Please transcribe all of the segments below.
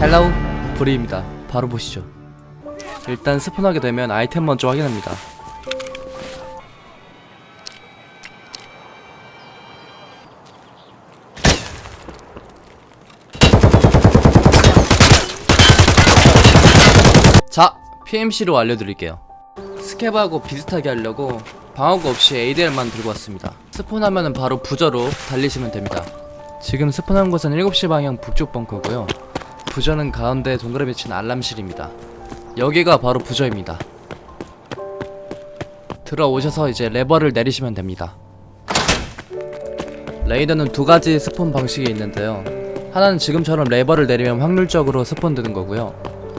헬로우 브리입니다. 바로 보시죠. 일단 스폰하게 되면 아이템 먼저 확인합니다. 자 PMC로 알려드릴게요. 스케브하고 비슷하게 하려고 방어구 없이 ADR만 들고 왔습니다. 스폰하면은 바로 부저로 달리시면 됩니다. 지금 스폰한 곳은 7시 방향 북쪽 벙커고요 부저는 가운데 동그라미 친 알람실입니다. 여기가 바로 부저입니다. 들어오셔서 이제 레버를 내리시면 됩니다. 레이더는 두 가지 스폰 방식이 있는데요. 하나는 지금처럼 레버를 내리면 확률적으로 스폰 되는 거고요.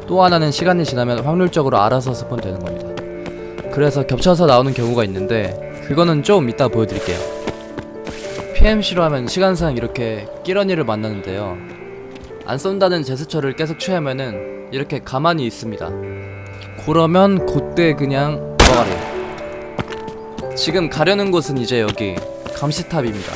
또 하나는 시간이 지나면 확률적으로 알아서 스폰 되는 겁니다. 그래서 겹쳐서 나오는 경우가 있는데 그거는 좀 이따 보여드릴게요. PMC로 하면 시간상 이렇게 끼러니를 만나는데요 안 쏜다는 제스처를 계속 취하면은 이렇게 가만히 있습니다. 그러면 그때 그냥 넘어가래요. 지금 가려는 곳은 이제 여기 감시탑입니다.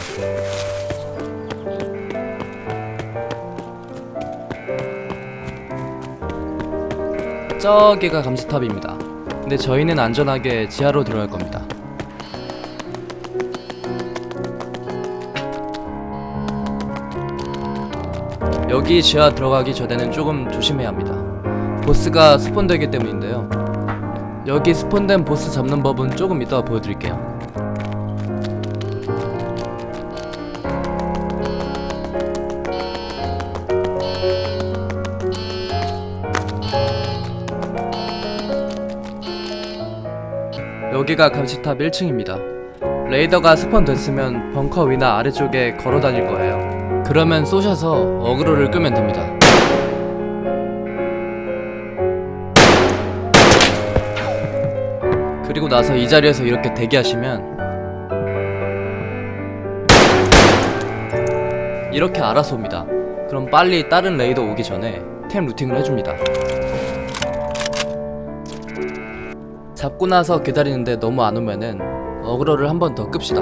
저기가 감시탑입니다. 근데 저희는 안전하게 지하로 들어갈 겁니다 여기 지하 들어가기 전에는 조금 조심해야 합니다. 보스가 스폰되기 때문인데요. 여기 스폰된 보스 잡는 법은 조금 이따가 보여드릴게요. 여기가 감시탑 1층입니다. 레이더가 스폰 됐으면 벙커 위나 아래쪽에 걸어 다닐 거예요. 그러면 쏘셔서 어그로를 끄면 됩니다. 그리고 나서 이 자리에서 이렇게 대기하시면 이렇게 알아서 옵니다. 그럼 빨리 다른 레이더 오기 전에 템 루팅을 해줍니다. 잡고 나서 기다리는데 너무 안 오면은 어그로를 한 번 더 끕시다.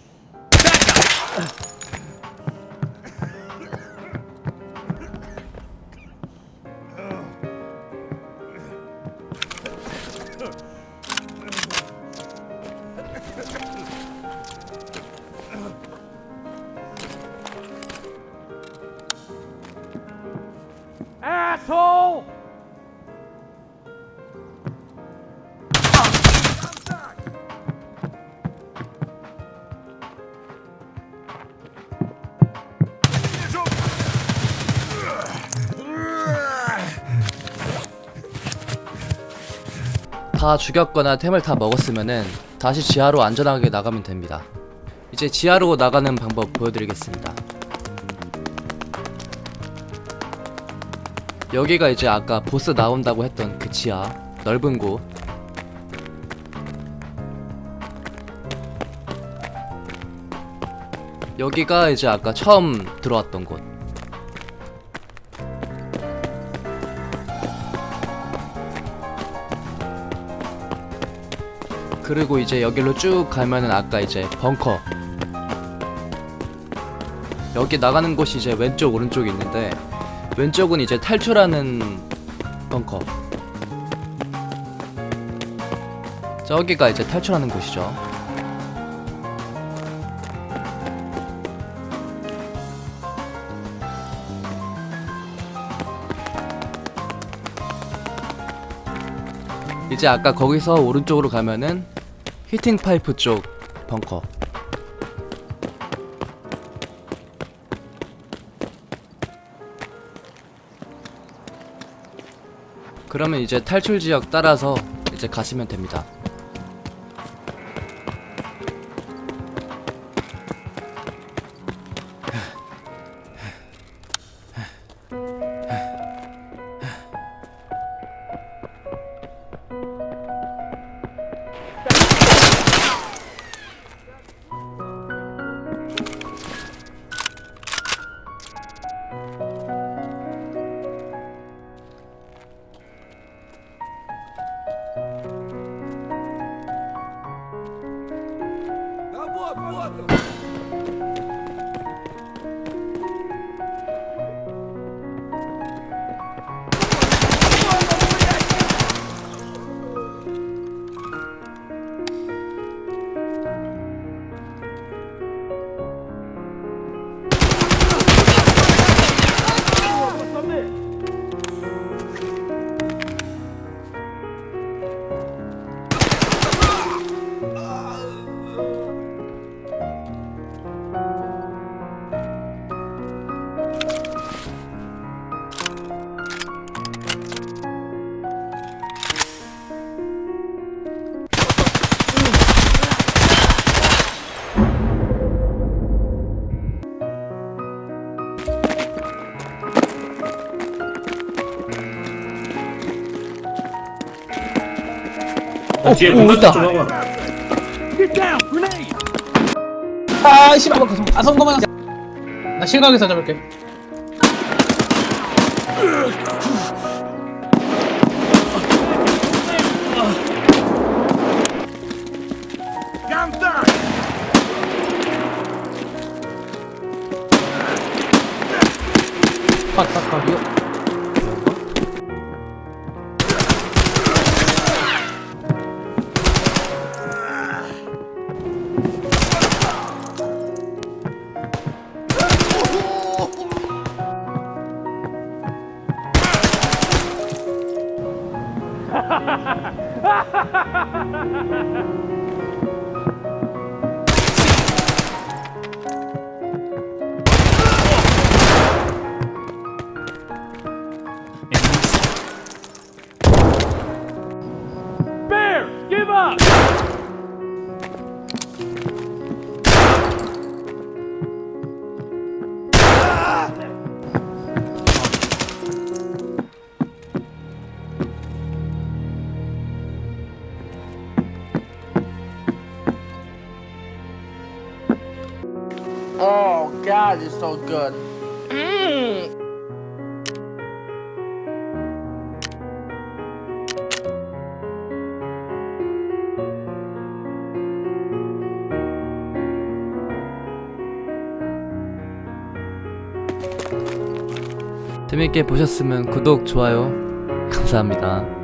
다 죽였거나 템을 다 먹었으면은 다시 지하로 안전하게 나가면 됩니다. 이제 지하로 나가는 방법 보여드리겠습니다. 여기가 이제 아까 보스 나온다고 했던 그 지하 넓은 곳 여기가 이제 아까 처음 들어왔던 곳 그리고 이제 여기로 쭉 가면은 아까 이제 벙커. 여기 나가는 곳이 이제 왼쪽 오른쪽이 있는데 왼쪽은 이제 탈출하는 벙커. 저기가 이제 탈출하는 곳이죠. 이제 아까 거기서 오른쪽으로 가면은 히팅 파이프 쪽 벙커. 그러면 이제 탈출 지역 따라서 이제 가시면 됩니다. роботу! 뒤에 오, 문만 있다. 좀 하고. 아, 씨발. 아, 성공만. 나 실각에서 잡을게. 컷. 이거. God, it's so good. 재밌게 보셨으면 구독, 좋아요 감사합니다.